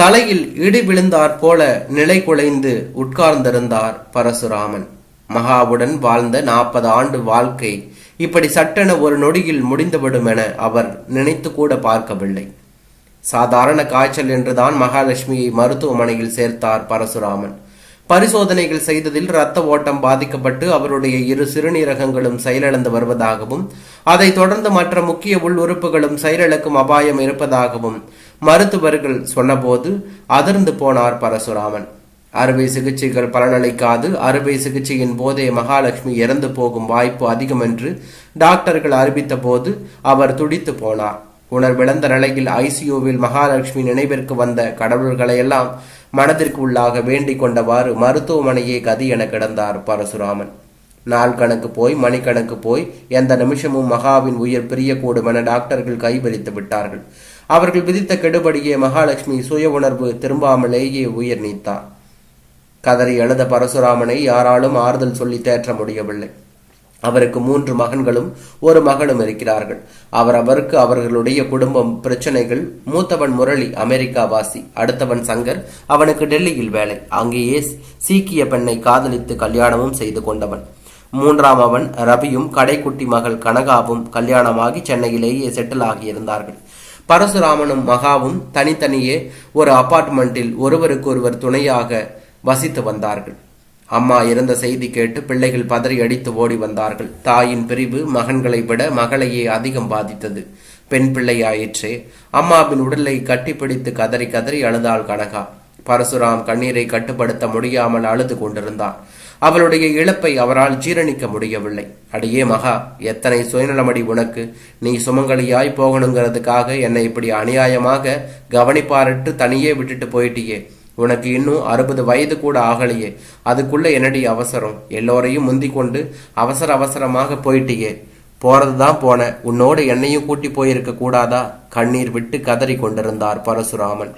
தலையில் இடி விழுந்தாற் போல நிலை குலைந்து உட்கார்ந்திருந்தார் பரசுராமன். மகாவுடன் வாழ்ந்த நாற்பது ஆண்டு வாழ்க்கை இப்படி சட்டென ஒரு நொடியில் முடிந்துவிடும் என அவர் நினைத்து கூட பார்க்கவில்லை. சாதாரண காய்ச்சல் என்றுதான் மகாலட்சுமியை மருத்துவமனையில் சேர்த்தார் பரசுராமன். பரிசோதனைகள் செய்ததில் இரத்த ஓட்டம் பாதிக்கப்பட்டு அவருடைய இரு சிறுநீரகங்களும் செயலிழந்து வருவதாகவும் அதைத் தொடர்ந்து மற்ற முக்கிய உள் உறுப்புகளும் செயலிழக்கும் அபாயம் இருப்பதாகவும் மருத்துவர்கள் சொன்னபோது அதிர்ந்து போனார் பரசுராமன். அறுவை சிகிச்சைகள் பலனளிக்காது அறுவை சிகிச்சையின் போதே மகாலட்சுமி இறந்து போகும் வாய்ப்பு அதிகம் என்று டாக்டர்கள் அறிவித்த போது அவர் துடித்து போனார். உணர்விழந்த நிலையில் ஐசியூவில் மகாலட்சுமி நினைவிற்கு வந்த கடவுள்களையெல்லாம் மனதிற்கு உள்ளாக வேண்டிக் கொண்டவாறு மருத்துவமனையே கதி என கிடந்தார் பரசுராமன். நாள் கணக்கு போய் மணிக்கணக்கு போய் எந்த நிமிஷமும் மகாவின் உயிர் பிரியக்கூடும் என டாக்டர்கள் கைவிரித்து விட்டார்கள். அவர்கள் விதித்த கெடுபடியே மகாலட்சுமி சுய உணர்வு திரும்பாமலேயே உயிர் நீத்தார். கதறி எழுத பரசுராமனை யாராலும் ஆறுதல் சொல்லி தேற்ற முடியவில்லை. அவருக்கு மூன்று மகன்களும் ஒரு மகளும் இருக்கிறார்கள். அவர் அவருக்கு அவர்களுடைய குடும்பம் பிரச்சனைகள். மூத்தவன் முரளி அமெரிக்கா வாசி அடுத்தவன் சங்கர் அவனுக்கு டெல்லியில் வேலை. அங்கேயே சீக்கிய பெண்ணை காதலித்து கல்யாணமும் செய்து கொண்டவன். மூன்றாம் அவன் ரவியும் கடைக்குட்டி மகள் கனகாவும் கல்யாணமாகி சென்னையிலேயே செட்டில் ஆகியிருந்தார்கள். பரசுராமனும் மகாவும் தனித்தனியே ஒரு அபார்ட்மெண்ட்டில் ஒருவருக்கொருவர் துணையாக வசித்து வந்தார்கள். அம்மா இறந்த செய்தி கேட்டு பிள்ளைகள் பதறி அடித்து ஓடி வந்தார்கள். தாயின் பிரிவு மகன்களை விட மகளையே அதிகம் பாதித்தது. பெண் பிள்ளை ஆயிற்றே அம்மாவின் உடலை கட்டிப்பிடித்து கதறி கதறி அழுதாள் கனகா. பரசுராம் கண்ணீரை கட்டுப்படுத்த முடியாமல் அழுது கொண்டிருந்தான். அவளுடைய இழப்பை அவரால் ஜீரணிக்க முடியவில்லை. அடியே மகா எத்தனை சுயநலமடி உனக்கு? நீ சுமங்கலியாய் போகணுங்கிறதுக்காக என்னை இப்படி அநியாயமாக கவனிப்பாரட்டு தனியே விட்டுட்டு போயிட்டியே. உனக்கு இன்னும் அறுபது வயது கூட ஆகலையே. அதுக்குள்ள என்னடி அவசரம்? எல்லோரையும் முந்தி கொண்டு அவசர அவசரமாக போயிட்டியே. போறதுதான் போன. உன்னோடு என்னையும் கூட்டி போயிருக்க கூடாதா? கண்ணீர் விட்டு கதறி கொண்டிருந்தார் பரசுராமன்.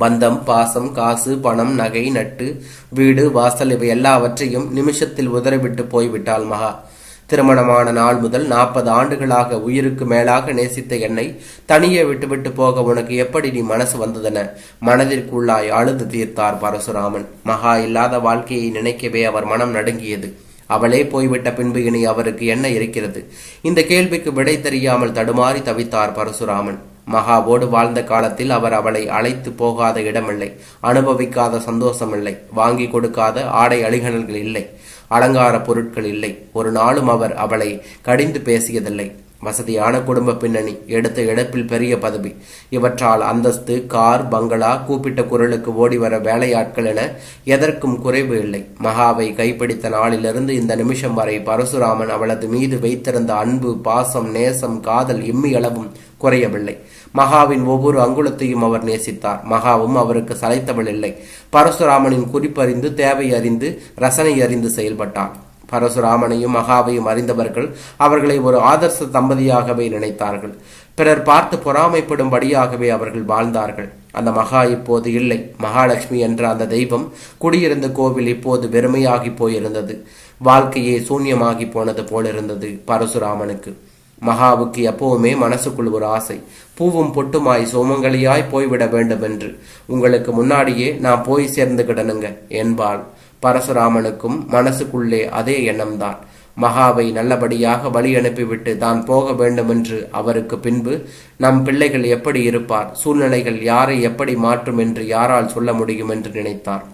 பந்தம் பாசம் காசு பணம் நகை நட்டு வீடு வாசல் இவை எல்லாவற்றையும் நிமிஷத்தில் உதறிவிட்டு போய்விட்டாள் மகா. திருமணமான நாள் முதல் நாற்பது ஆண்டுகளாக உயிருக்கு மேலாக நேசித்த என்னை தனியே விட்டுவிட்டு போக உனக்கு எப்படி நீ மனசு வந்ததென மனதிற்குள்ளாய் அழுது தீர்த்தார் பரசுராமன். மகா இல்லாத வாழ்க்கையை நினைக்கவே அவர் மனம் நடுங்கியது. அவளே போய்விட்ட பின்பு இனி அவருக்கு என்ன இருக்கிறது? இந்த கேள்விக்கு விடை தெரியாமல் தடுமாறி தவித்தார் பரசுராமன். மகாவோடு வாழ்ந்த காலத்தில் அவர் அவளை அழைத்து போகாத இடமில்லை. அனுபவிக்காத சந்தோஷமில்லை. வாங்கி கொடுக்காத ஆடை அழிகணல்கள் இல்லை. அலங்கார பொருட்கள் இல்லை. ஒரு நாளும் அவர் அவளை கடிந்து பேசியதில்லை. வசதியான குடும்ப பின்னணி எடுத்த இழப்பில் பெரிய பதவி. இவற்றால் அந்தஸ்து கார் பங்களா கூப்பிட்ட குரலுக்கு ஓடி வர வேலையாட்கள் என எதற்கும் குறைவு இல்லை. மகாவை கைப்பிடித்த நாளிலிருந்து இந்த நிமிஷம் வரை பரசுராமன் அவளது மீது வைத்திருந்த அன்பு பாசம் நேசம் காதல் இம்மியளவும் குறையவில்லை. மகாவின் ஒவ்வொரு அங்குலத்தையும் அவர் நேசித்தார். மகாவும் அவருக்கு சளைத்தவள் இல்லை. பரசுராமனின் குறிப்பறிந்து தேவை அறிந்து ரசனை அறிந்து செயல்பட்டார் பரசுராமனையும் மகாவையும் அறிந்தவர்கள் அவர்களை ஒரு ஆதர்ச தம்பதியாகவே நினைத்தார்கள். பிறர் பார்த்து பொறாமைப்படும்படியாகவே அவர்கள் வாழ்ந்தார்கள். அந்த மகா இப்போது இல்லை. மகாலட்சுமி என்ற அந்த தெய்வம் குடியிருந்த கோவில் இப்போது வெறுமையாகி போயிருந்தது. வாழ்க்கையே சூன்யமாகி போனது போலிருந்தது பரசுராமனுக்கு. மகாவுக்கு எப்பவுமே மனசுக்குள் ஒரு ஆசை. பூவும் பொட்டுமாய் சோமங்கலியாய் போய்விட வேண்டும் என்று உங்களுக்கு முன்னாடியே நான் போய் சேர்ந்துகிடனுங்க என்பாள். பரசுராமனுக்கும் மனசுக்குள்ளே அதே எண்ணம்தான். மகாவை நல்லபடியாக வழி அனுப்பிவிட்டு தான் போக வேண்டுமென்று அவருக்கு பின்பு நம் பிள்ளைகள் எப்படி இருப்பார் சூழ்நிலைகள் யாரை எப்படி மாற்றும் என்று யாரால் சொல்ல முடியும் என்று நினைத்தார்.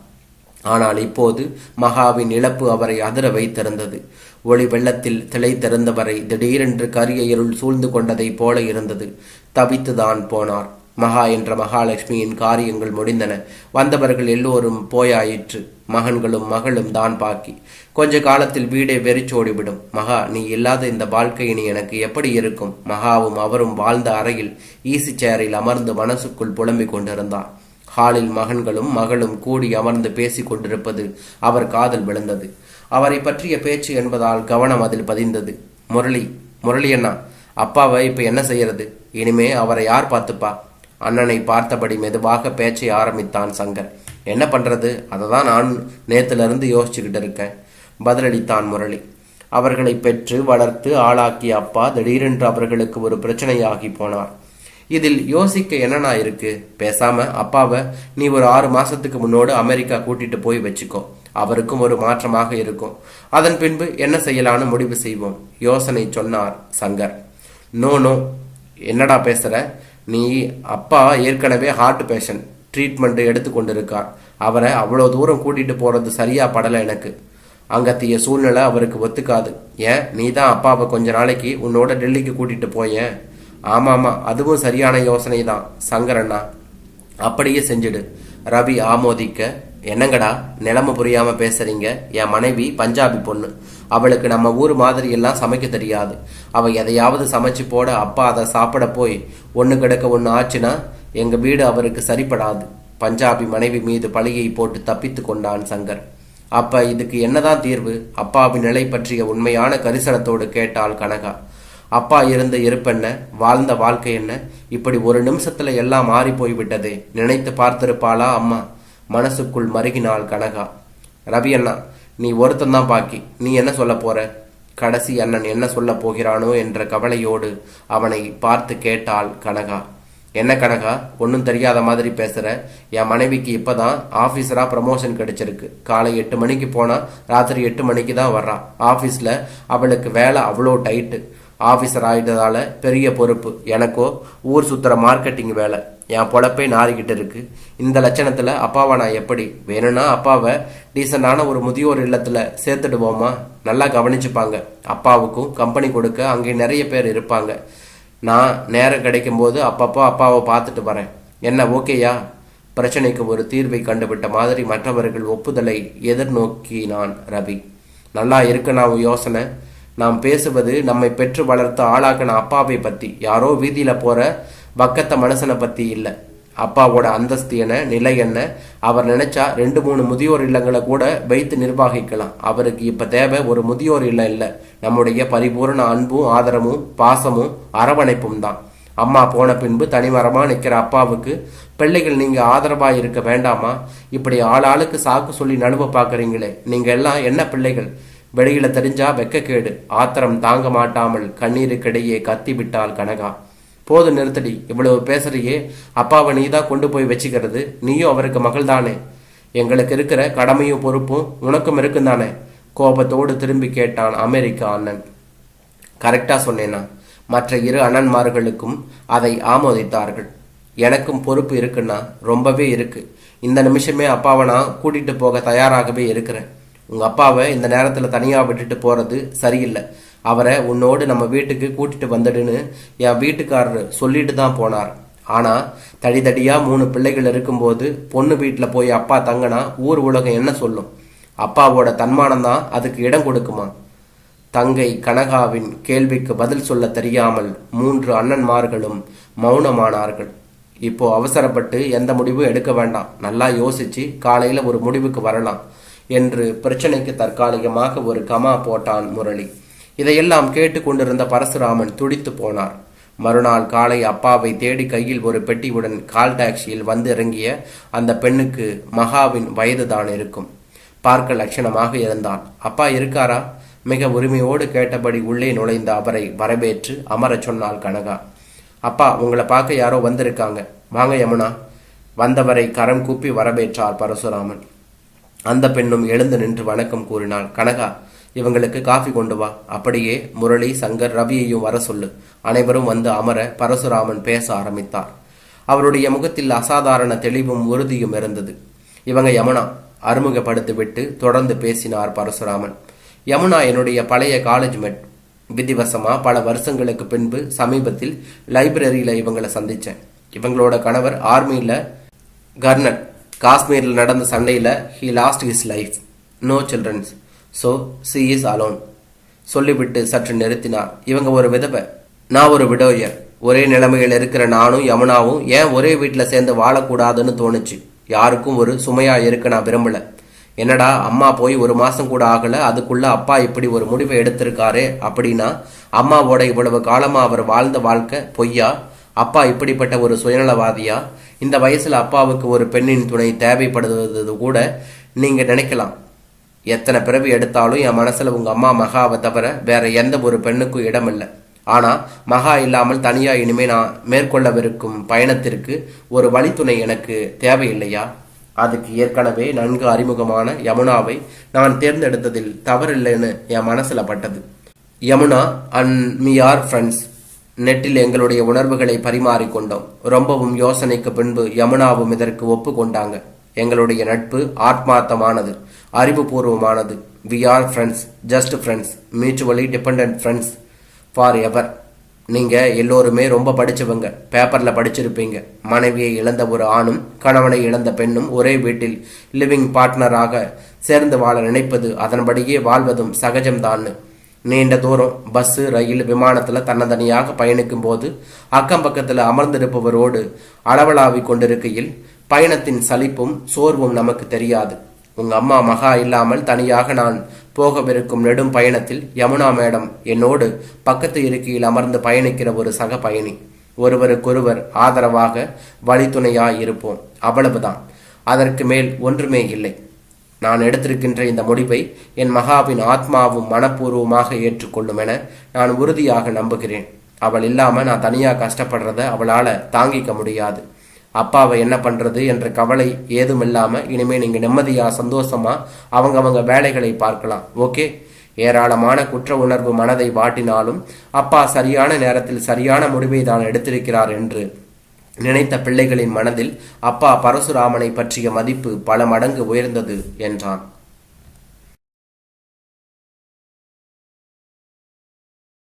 ஆனால் இப்போது மகாவின் இழப்பு அவரை அதிர வைத்திருந்தது. ஒளி வெள்ளத்தில் திளைத்திருந்தவரை திடீரென்று கரிய இருள் சூழ்ந்து கொண்டதைப் போல இருந்தது. தவித்துதான் போனார். மகா என்ற மகாலட்சுமியின் காரியங்கள் முடிந்தன. வந்தவர்கள் எல்லோரும் போயாயிற்று. மகன்களும் மகளும் தான் பாக்கி. கொஞ்ச காலத்தில் வீடே வெறிச்சோடிவிடும். மகா நீ இல்லாத இந்த வாழ்க்கையினி எனக்கு எப்படி இருக்கும்? மகாவும் அவரும் வாழ்ந்த அறையில் ஈசி சேரில் அமர்ந்து மனசுக்குள் புலம்பிக் கொண்டிருந்தார் ஹாலில் மகன்களும் மகளும் கூடி அமர்ந்து பேசிக் கொண்டிருப்பது அவர் காதல் விழுந்தது. அவரை பற்றிய பேச்சு என்பதால் கவனம் அதில் பதிந்தது. முரளி முரளி அண்ணா அப்பாவை இப்ப என்ன செய்யறது? இனிமே அவரை யார் பார்த்துப்பா? அண்ணனை பார்த்தபடி மெதுவாக பேச்சை ஆரம்பித்தான் சங்கர். என்ன பண்றது? அதை தான் நான் நேத்துல இருந்து யோசிச்சுக்கிட்டு இருக்கேன். பதிலளித்தான் முரளி. அவர்களை பெற்று வளர்த்து ஆளாக்கிய அப்பா திடீரென்று அவர்களுக்கு ஒரு பிரச்சனையாகி போனார். இதில் யோசிக்க என்னன்னா இருக்கு? பேசாம அப்பாவை நீ ஒரு ஆறு மாசத்துக்கு முன்னோடு அமெரிக்கா கூட்டிட்டு போய் வச்சுக்கோ. அவருக்கும் ஒரு மாற்றமாக இருக்கும். அதன் பின்பு என்ன செய்யலான்னு முடிவு செய்வோம். யோசனை சொன்னார் சங்கர். No no. என்னடா பேசுற? நீ அப்பா ஏற்கனவே ஹார்ட் பேஷண்ட் ட்ரீட்மெண்ட் எடுத்து கொண்டிருக்கார். அவரை அவ்வளோ தூரம் கூட்டிட்டு போறது சரியா படலை எனக்கு. அங்கத்திய சூழ்நிலை அவருக்கு ஒத்துக்காது. ஏன்? நீ தான் அப்பாவை கொஞ்ச நாளைக்கு உன்னோட டெல்லிக்கு கூட்டிட்டு போயேன். ஆமாமா அதுவும் சரியான யோசனை தான் சங்கரண்ணா அப்படியே செஞ்சிடு. ரவி ஆமோதிக்க என்னங்கடா நிலைமை புரியாம பேசுறீங்க? என் மனைவி பஞ்சாபி பொண்ணு. அவளுக்கு நம்ம ஊர் மாதிரி எல்லாம் சமைக்க தெரியாது. அவ எதையாவது சமைச்சு போட அப்பா அதை சாப்பிட போய் ஒன்று கிடக்க ஒன்று ஆச்சுன்னா எங்க வீடு அவருக்கு சரிப்படாது. பஞ்சாபி மனைவி மீது பழியை போட்டு தப்பித்து கொண்டான் சங்கர். அப்ப இதுக்கு என்னதான் தீர்வு? அப்பாவின் நிலை பற்றிய உண்மையான கரிசனத்தோடு கேட்டாள் கனகா. அப்பா இருந்த இருப்பென்ன? வாழ்ந்த வாழ்க்கை என்ன? இப்படி ஒரு நிமிஷத்துல எல்லாம் மாறி போய்விட்டது. நினைத்து பார்த்திருப்பாளா அம்மா? மனசுக்குள் மருகினாள் கனகா. ரவி அண்ணா நீ ஒருத்தந்தான் பாக்கி. நீ என்ன சொல்ல போற? கடைசி அண்ணன் என்ன சொல்ல போகிறானோ என்ற கவலையோடு அவனை பார்த்து கேட்டாள் கனகா. என்ன கனகா ஒன்றும் தெரியாத மாதிரி பேசுற? என் மனைவிக்கு இப்பதான் ஆபீஸரா ப்ரமோஷன் கிடைச்சிருக்கு. காலை எட்டு மணிக்கு போனா ராத்திரி எட்டு மணிக்கு தான் வர்றா. ஆபீஸ்ல அவளுக்கு வேலை அவ்வளோ டைட்டு ஆஃபீஸர் ஆகிட்டதால பெரிய பொறுப்பு. எனக்கோ ஊர் சுத்துற மார்க்கெட்டிங் வேலை. என் பொழப்பே நாறிக்கிட்டு இருக்கு. இந்த லட்சணத்தில் அப்பாவை நான் எப்படி? வேணும்னா அப்பாவை டீசெண்டான ஒரு முதியோர் இல்லத்தில் சேர்த்துடுவோமா? நல்லா கவனிச்சுப்பாங்க. அப்பாவுக்கும் கம்பெனி கொடுக்க அங்கே நிறைய பேர் இருப்பாங்க. நான் நேரம் கிடைக்கும் போது அப்பப்போ அப்பாவை பார்த்துட்டு வரேன். என்ன ஓகேயா? பிரச்சனைக்கு ஒரு தீர்வை கண்டுவிட்ட மாதிரி மற்றவர்கள் ஒப்புதலை எதிர்நோக்கினான் ரவி. நல்லா இருக்கு நான் யோசனை. நாம் பேசுவது நம்மை பெற்று வளர்த்து ஆளாக்கின அப்பாவை பத்தி. யாரோ வீதியில போற பக்கத்த மனுஷனை பத்தி இல்ல. அப்பாவோட அந்தஸ்து என்ன நிலை என்ன? அவர் நினைச்சா ரெண்டு மூணு முதியோர் இல்லங்களை கூட வைத்து நிர்வாகிக்கலாம். அவருக்கு இப்ப தேவை ஒரு முதியோர் இல்லம் இல்ல. நம்முடைய பரிபூர்ண அன்பும் ஆதரவும் பாசமும் அரவணைப்பும் தான். அம்மா போன பின்பு தனிமரமா நிக்கிற அப்பாவுக்கு பிள்ளைகள் நீங்க ஆதரவா இருக்க வேண்டாமா? இப்படி ஆளாளுக்கு சாக்கு சொல்லி நழுவ பாக்குறீங்களே. நீங்க எல்லாம் என்ன பிள்ளைகள்? வெளியில தெரிஞ்சா வெக்கக்கேடு. ஆத்திரம் தாங்க மாட்டாமல் கண்ணீருக்கிடையே கத்தி விட்டாள் கனகா. போது நிறுத்தடி இவ்வளவு பேசுறியே. அப்பாவை நீ தான் கொண்டு போய் வச்சுக்கிறது. நீயும் அவருக்கு மகள் தானே எங்களுக்கு இருக்கிற கடமையும் பொறுப்பும் உனக்கும் இருக்கும் தானே கோபத்தோடு திரும்பி கேட்டான் அமெரிக்க அண்ணன். கரெக்டா சொன்னேனா. மற்ற இரு அண்ணன்மார்களுக்கும் அதை ஆமோதித்தார்கள். எனக்கும் பொறுப்பு இருக்குன்னா ரொம்பவே இருக்கு. இந்த நிமிஷமே அப்பாவை நான் கூட்டிட்டு போக தயாராகவே இருக்கிறேன். உங்கள் அப்பாவை இந்த நேரத்தில் தனியாக விட்டுட்டு போகிறது சரியில்லை. அவரை உன்னோடு நம்ம வீட்டுக்கு கூட்டிட்டு வந்துடுன்னு என் வீட்டுக்காரர் சொல்லிட்டு தான் போனார். ஆனால் தடி தடியாக மூணு பிள்ளைகள் இருக்கும்போது பொண்ணு வீட்டில் போய் அப்பா தங்கினா ஊர் உலகம் என்ன சொல்லும்? அப்பாவோட தன்மானம் தான் அதுக்கு இடம் கொடுக்குமா? தங்கை கனகாவின் கேள்விக்கு பதில் சொல்ல தெரியாமல் மூன்று அண்ணன்மார்களும் மௌனமானார்கள். இப்போ அவசரப்பட்டு எந்த முடிவும் எடுக்க வேண்டாம். நல்லா யோசிச்சு காலையில ஒரு முடிவுக்கு வரலாம். என்று பிரச்சனைக்கு தற்காலிகமாக ஒரு கமா போட்டான் முரளி. இதையெல்லாம் கேட்டுக்கொண்டிருந்த பரசுராமன் துடித்து போனார். மறுநாள் காலை அப்பாவை தேடி கையில் ஒரு பெட்டியுடன் கால் டாக்ஸியில் வந்து இறங்கிய அந்த பெண்ணுக்கு மகாவின் வயதுதான் இருக்கும். பார்க்க லட்சணமாக இருந்தான். அப்பா இருக்காரா? மிக உரிமையோடு கேட்டபடி உள்ளே நுழைந்த அவரை வரவேற்று அமரச் சொன்னாள் கனகா. அப்பா உங்களை பார்க்க யாரோ வந்திருக்காங்க. வாங்க யமுனா. வந்தவரை கரம் கூப்பி வரவேற்றார் பரசுராமன். அந்த பெண்ணும் எழுந்து நின்று வணக்கம் கூறினாள் கனகா இவங்களுக்கு காஃபி கொண்டு வா. அப்படியே முரளி சங்கர் ரவியையும் வர சொல்லு. அனைவரும் வந்து அமர பரசுராமன் பேச ஆரம்பித்தார். அவருடைய முகத்தில் அசாதாரண தெளிவும் உறுதியும் இருந்தது. இவங்க யமுனா அறிமுகப்படுத்திவிட்டு தொடர்ந்து பேசினார் பரசுராமன். யமுனா என்னுடைய பழைய காலேஜ் மெட் விதிவசமா பல வருஷங்களுக்கு பின்பு சமீபத்தில் லைப்ரரியில இவங்களை சந்திச்சேன். இவங்களோட கணவர் ஆர்மியில கர்னல். காஷ்மீரில் நடந்த சண்டையில் he lost his life no children so she is alone சொல்லிவிட்டு சற்று நிறுத்தினார். இவங்க ஒரு விதவை. நான் ஒரு விடோயர். ஒரே நிலைமையில் இருக்கிற நானும் யமுனாவும் ஏன் ஒரே வீட்டில் சேர்ந்து வாழக்கூடாதுன்னு தோணுச்சு. யாருக்கும் ஒரு சுமையாக இருக்க நான் விரும்பல. என்னடா அம்மா போய் ஒரு மாதம் கூட ஆகல. அதுக்குள்ள அப்பா இப்படி ஒரு முடிவை எடுத்திருக்காரு அப்படின்னா அம்மாவோட இவ்வளவு காலமாக அவர் வாழ்ந்த வாழ்க்கை பொய்யா? அப்பா இப்படிப்பட்ட ஒரு சுயநலவாதியா? இந்த வயசுல அப்பாவுக்கு ஒரு பெண்ணின் துணை தேவைப்படுவது கூட நீங்க நினைக்கலாம். எத்தனை பிறவி எடுத்தாலும் என் மனசுல உங்க அம்மா மகாவை தவிர வேற எந்த ஒரு பெண்ணுக்கும் இடம் இல்லை. ஆனா மகா இல்லாமல் தனியா இனிமே நான் மேற்கொள்ளவிருக்கும் பயணத்திற்கு ஒரு வழித்துணை எனக்கு தேவையில்லையா? அதுக்கு ஏற்கனவே நன்கு அறிமுகமான யமுனாவை நான் தேர்ந்தெடுத்ததில் தவறில்லைன்னு என் மனசுல பட்டது. Yamuna and me are friends நெட்டில் எங்களுடைய உணர்வுகளை பரிமாறிக்கொண்டோம். ரொம்பவும் யோசனைக்கு பின்பு யமுனாவும் இதற்கு ஒப்புக்கொண்டாங்க. எங்களுடைய நட்பு ஆத்மார்த்தமானது அறிவுபூர்வமானது. We are friends just friends mutually depend friends forever நீங்கள் எல்லோருமே ரொம்ப படிச்சவங்க பேப்பரில் படிச்சிருப்பீங்க. மனைவியை இழந்த ஒரு ஆணும் கணவனை இழந்த பெண்ணும் ஒரே வீட்டில் லிவிங் பார்ட்னராக சேர்ந்து வாழ நினைப்பது அதன்படியே வாழ்வதும் சகஜம்தான்னு. நீண்ட தூரம் பஸ்ஸு ரயில் விமானத்தில் தன்னந்தனியாக பயணிக்கும் போது அக்கம் பக்கத்தில் அமர்ந்திருப்பவரோடு அளவலாவி கொண்டிருக்கையில் பயணத்தின் சலிப்பும் சோர்வும் நமக்கு தெரியாது. உங்க அம்மா மகா இல்லாமல் தனியாக நான் போகவிருக்கும் நெடும் பயணத்தில் யமுனா மேடம் என்னோடு பக்கத்து இருக்கையில் அமர்ந்து பயணிக்கிற ஒரு சக பயணி. ஒருவருக்கொருவர் ஆதரவாக வழித்துணையாய் இருப்போம். அவ்வளவுதான். அதற்கு மேல் ஒன்றுமே இல்லை. நான் எடுத்திருக்கின்ற இந்த முடிவை என் மகாவின் ஆத்மாவும் மனப்பூர்வமாக ஏற்றுக்கொள்ளும் என நான் உறுதியாக நம்புகிறேன். அவள் இல்லாம நான் தனியா கஷ்டப்படுறத அவளால தாங்கிக்க முடியாது. அப்பாவை என்ன பண்றது என்ற கவலை ஏதுமில்லாம இனிமே நீங்க நிம்மதியா சந்தோஷமா அவங்க அவங்க வேலைகளை பார்க்கலாம். ஓகே? ஏராளமான குற்ற உணர்வு மனதை வாட்டினாலும் அப்பா சரியான நேரத்தில் சரியான முடிவை தான் எடுத்திருக்கிறார் என்று நினைத்த பிள்ளைகளின் மனதில் அப்பா பரசுராமனை பற்றிய மதிப்பு பல மடங்கு உயர்ந்தது என்றான்.